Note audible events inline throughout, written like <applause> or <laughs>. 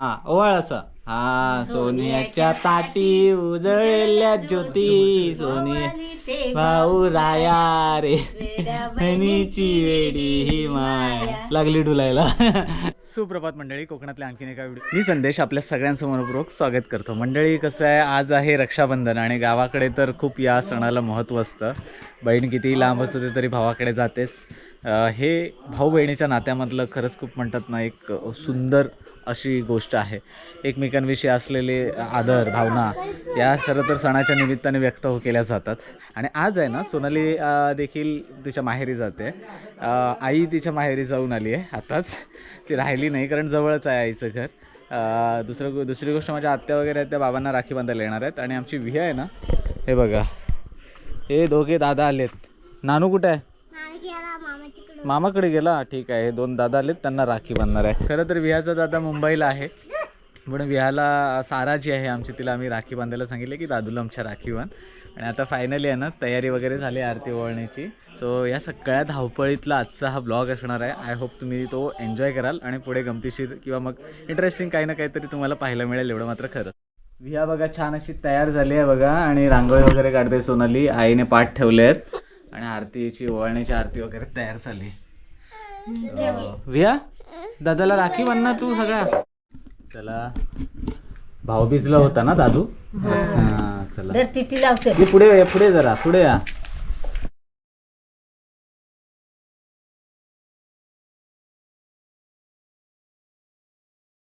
हा ओवाळ असं. हा सोन्याच्या ताटी उजळलेल्या ज्योती सोनी भाऊ राया रे. बहिणीची वेडी ही माय. लागली डुलायला. सुप्रभात मंडळी कोकणातल्या आणखीन एका व्हिडिओ मी संदेश आपल्या सगळ्यांचं मनपूर्वक स्वागत करतो. मंडळी कसं आहे? आज आहे रक्षाबंधन आणि गावाकडे तर खूप या सणाला महत्त्व असतं. बहीण कितीही लांब असू दे तरी भावाकडे जातेच. हे भाऊ बहिणीच्या नात्यामधलं खरंच खूप म्हणतात ना एक सुंदर अशी गोष्ट आहे. एकमेकांविषयी असलेले आदर भावना या खरं तर सणाच्या निमित्ताने व्यक्त हो केल्या जातात. आणि आज आहे ना सोनाली देखील तिच्या माहेरी जाते. आई तिच्या माहेरी जाऊन आली आहे आताच. ती राहिली नाही कारण जवळच आहे आईचं घर. दुसरं दुसरी गोष्ट माझ्या आत्या वगैरे आहेत त्या बाबांना राखी बांधायला येणार आहेत. आणि आमची विह आहे ना हे बघा. हे दोघे दादा आलेत. नानू कुठे आहे? मामाकडे गेला. ठीक आहे हे दोन दादा आलेत त्यांना राखी बांधणार आहे. खरं तर विहाचा दादा मुंबईला आहे. पण विहाला सारा जी आहे आमची तिला आम्ही राखी बांधायला सांगितले की दादूला आमच्या राखी बांध. आणि आता फायनली आहे ना तयारी वगैरे झाली आरती ओवळण्याची. सो या सगळ्या धावपळीतला आजचा हा ब्लॉग असणार आहे. आय होप तुम्ही तो एन्जॉय कराल आणि पुढे गमतीशीर किंवा मग इंटरेस्टिंग काही ना काहीतरी तुम्हाला पाहायला मिळेल एवढं मात्र खरं. विहा बघा छान अशी तयार झाली आहे बघा. आणि रांगोळी वगैरे काढते सोनाली. आईने पाठ ठेवले आहेत आणि आरतीची ओवाळण्याची आरती वगैरे तयार झाली. विहा दादाला राखी बांध ना तू सगळ्या. चला. भाऊबीजला होता ना दादू? हा. चला. टिटी लावते. पुढे या पुढे जरा पुढे या.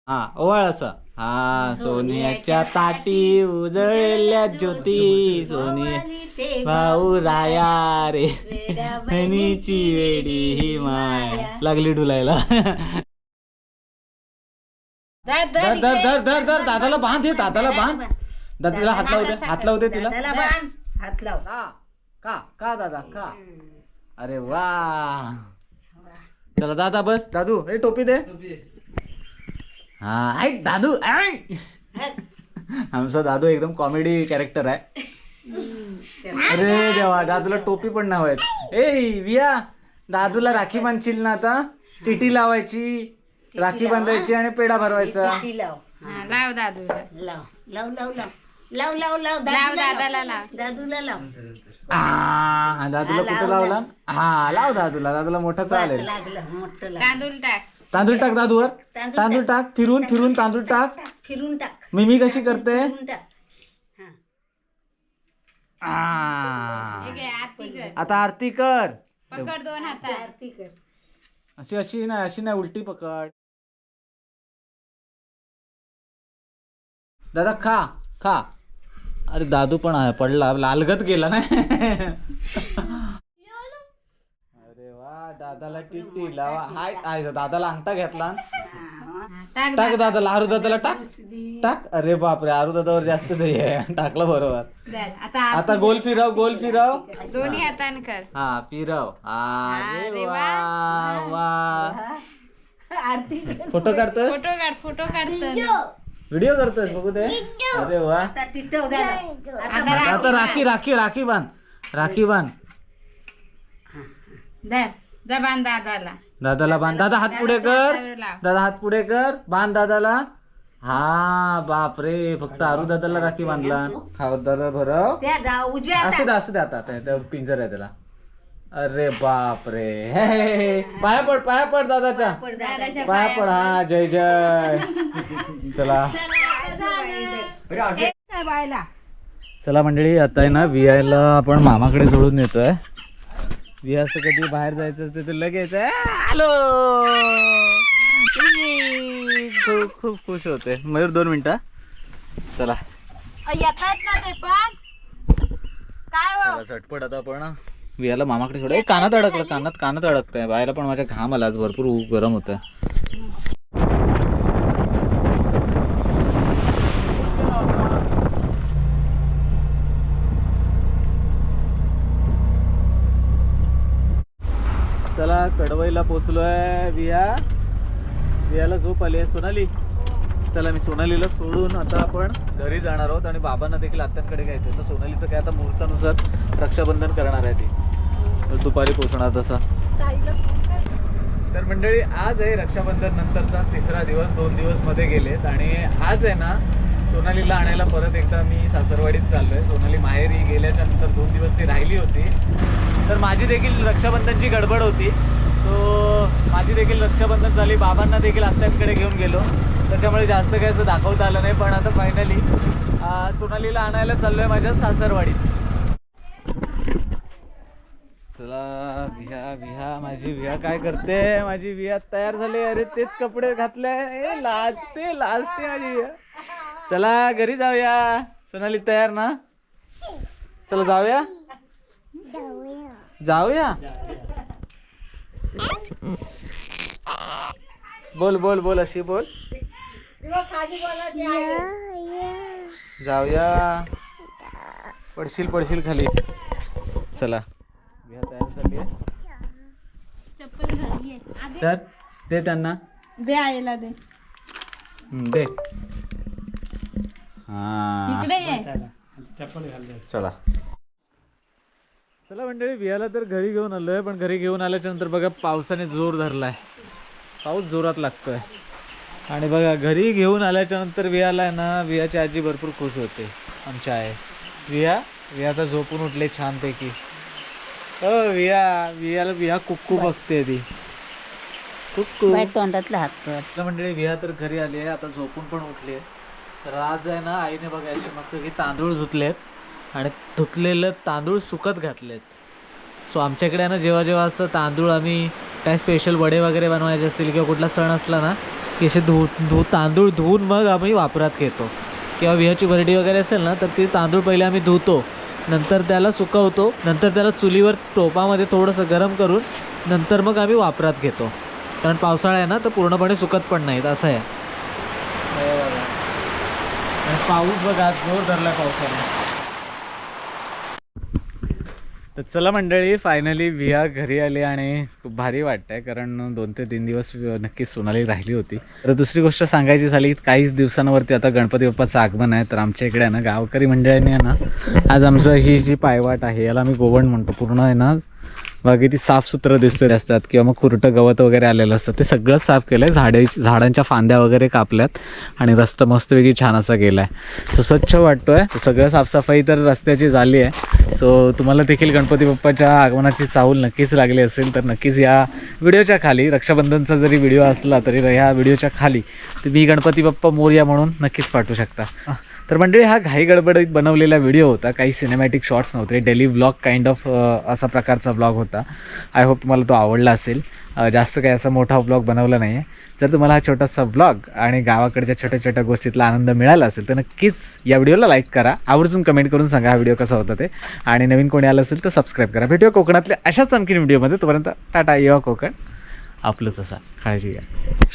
हा ओवाळ असं. हा सोन्याच्या ताटी उजळलेल्या ज्योती सोनी भाऊ राया रे. बहिणीची वेडी ही माया. लागली डुलायला. धर धर धर धर धर दादाला बांध हे दादाला बांध. दादा तिला हात लावते हात लावते तिला. बांध. हात लाव. का का का दादा का? अरे वा. चला दादा बस. दादू हे टोपी दे. हा ऐक दादू ऐक. आमचा दादू एकदम कॉमेडी कॅरेक्टर आहे. अरे देवा दादूला टोपी पण नाव आहेत. ए विया दादूला राखी बांधशील ना आता? टिटी लावायची राखी बांधायची आणि पेढा भरवायचा. टिटी लाव. लाव दादूला लाव लाव लाव लाव. लाव लाव लाव. लाव दादाला लाव. दादूला लाव. आ, दादूला कुठं लावला? हा लाव दादूला. दादूला मोठा चालेल. लागलं मोठं तांदूळ टाक. तांदूळ टाक दादूवर. तांदूळ तांदूळ टाक. फिरून फिरून तांदूळ टाक. फिरून टाक. मिमी कशी करते? फिरून टाक. हा. आ. हे घे, आरती कर. आता आरती कर. पकड दोन हातात. आरती कर. अशी अशी नाही अशी नाही उलटी पकड. दादा खा खा. अरे दादू पण आहे पडला लालगत गेला वा <laughs> दादाला टिटी लावा. हाय हाय दादाला अंगठा घेतला. टाक टाक दादाला आरू दादाला टाक. टाक. अरे बापरे आरू दादावर जास्त दही आहे. <laughs> टाकलं बरोबर. आता आता गोल फिरव गोल फिरव. दोन्ही हाताने कर. हा. फिरव. अरे अरे वा वा. आरती फोटो काढतोय फोटो काढ फोटो काढतो व्हिडिओ करतोय बघू दे. अरे वा. आता राखी राखी राखी बांध राखी बांध जबान दादाला. दादाला बांध. दादा हात पुढे कर. दादा हात पुढे कर. बांध दादाला. हा बापरे फक्त आरू दादाला राखी बांधला. हा दादा भरव. त्या दा- उजव्या असू दे असू दे आता. पिंजर आहे त्याला. अरे बापरे. हे, हे, हे. पाया पड पाया पड दादाच्या. दादाच्या. पाया पड. हा जय जय. चला. काय बायला चला मंडळी आता आहे ना वियाला आपण मामाकडे सोडून येतोय. वियाचं कधी बाहेर जायचं असतं तर लगेच "आ, आलो. ई, खूप खूप खुश होते. मयूर दोन मिनिटं चला. येतात ना ते पण. हो? चला झटपट आता आपण वियाला मामाकडे सोडा. कानात अडकलं कानात कानात अडकतंय. बाहेर पण माझ्या घाम आला आज भरपूर गरम होतं चला कडवईला पोचलोय विया. वियाला झोप आली आहे सोनाली. चला मी सोनालीला सोडून आता आपण घरी जाणार आहोत आणि बाबांना देखील आत्यांकडे घ्यायचं तर सोनालीचं काय आता मुहूर्तानुसार रक्षाबंधन करणार आहे ती. तर दुपारी पोचणार तसा. तर मंडळी आज आहे रक्षाबंधन नंतरचा तिसरा दिवस. दोन दिवसमध्ये गेलेत आणि आज आहे ना सोनालीला आणायला परत एकदा मी सासरवाडीत चाललोय. सोनाली माहेरी गेल्याच्यानंतर दोन दिवस ती राहिली होती. तर माझी देखील रक्षाबंधनची गडबड होती. सो माझी देखील रक्षाबंधन झाली. बाबांना देखील आत्यांकडे घेऊन गेलो. त्याच्यामुळे जास्त काही असं दाखवता आलं नाही. पण आता फायनली सोनालीला आणायला चाललो आहे माझ्या सासरवाडीत. चला विहा विहा. माझी विहा काय करते? माझी विहा तयार झाली. अरे तेच कपडे घातले. ए लाजते लाजते माझी विहा. चला घरी जाऊया. सोनाली तयार ना? चला जाऊया. जाऊया? बोल बोल बोल अशी बोल. जाऊया. पडशील पडशील खाली. चला. विहा तयार झाली आहे. चप्पल घातली तर दे त्यांना. दे आईला दे. हम्म, दे. हा. चला. चला मंडळी बियाला तर घरी घेऊन आलोय पण घरी घेऊन आल्याच्यानंतर बघा पावसाने जोर धरलाय. पाऊस जोरात लागतोय. आणि बघा घरी घेऊन आल्याच्यानंतर वियाला आहे ना वियाची आजी भरपूर खुश होते. आमच्या आहे विया विया आता झोपून उठले छानपैकी. हो विया वियाला विया कुक्कू बघते ती कुक्कू. तोंडातला हात मंडळी विहा तर घरी आली आहे आता झोपून पण उठली आहे. तर आज आहे ना आईने बघा याचे मस्त की तांदूळ धुतलेत. आणि धुतलेलं तांदूळ सुकत घातलेत. सो आमच्याकडे आहे ना जेव्हा जेव्हा असं तांदूळ आम्ही काय स्पेशल वडे वगैरे बनवायचे असतील किंवा कुठला सण असला ना की असे धु धु तांदूळ धुवून मग आम्ही वापरात घेतो. किंवा विहाची भरडी वगैरे असेल ना तर ते तांदूळ पहिले आम्ही धुतो. नंतर त्याला सुकवतो. नंतर त्याला चुलीवर टोपामध्ये थोडंसं गरम करून नंतर मग आम्ही वापरात घेतो. कारण पावसाळा आहे ना तर पूर्णपणे सुकत पण नाहीत असं आहे. आणि पाऊस बघा जोर धरला पावसाने तर चला मंडळी फायनली विया घरी आली आणि खूप भारी वाटतंय कारण दोन ते तीन दिवस नक्कीच सोनाली राहिली होती. तर दुसरी गोष्ट सांगायची झाली काहीच दिवसांवरती आता गणपती बाप्पाचं आगमन आहे तर आमच्या इकडे आहे ना गावकरी मंडळींनी आहे ना आज आमचं ही जी पायवाट आहे याला आम्ही गोवण म्हणतो पूर्ण आहे ना बाकी ती साफसुथरं दिसतोय असतात किंवा मग कुरटं गवत वगैरे आलेलं असतं. ते सगळं साफ केलं आहे झाडे झाडांच्या फांद्या वगैरे कापल्यात आणि रस्ता मस्तपैकी छान असा गेला आहे सो स्वच्छ वाटतो आहे सगळं साफसफाई तर रस्त्याची झाली आहे सो तुम्हाला देखील गणपती बाप्पाच्या आगमनाची चाहूल नक्कीच लागली असेल तर नक्कीच या व्हिडिओच्या खाली रक्षाबंधनचा जरी व्हिडिओ असला तरी ह्या व्हिडिओच्या खाली तुम्ही गणपती बाप्पा मोरया म्हणून नक्कीच पाठवू शकता. तर मंडळी हा घाई गडबडीत बनवलेला व्हिडिओ होता. काही सिनेमॅटिक शॉर्ट्स नव्हते. डेली व्लॉग काइंड ऑफ असा प्रकारचा व्लॉग होता. आय होप तुम्हाला तो आवडला असेल. जास्त काही असा मोठा व्लॉग बनवला नाही आहे जर तुम्हाला हा छोटासा व्लॉग आणि गावाकडच्या छोट्या छोट्या गोष्टीतला आनंद मिळाला असेल तर नक्कीच या व्हिडिओला लाईक करा. आवर्जून कमेंट करून सांगा हा व्हिडिओ कसा होता ते. आणि नवीन कोणी आलं असेल तर सबस्क्राईब करा. भेटूया कोकणातल्या अशाच आणखीन व्हिडिओमध्ये तोपर्यंत टाटा युवा कोकण. आपलंच असा. काळजी घ्या.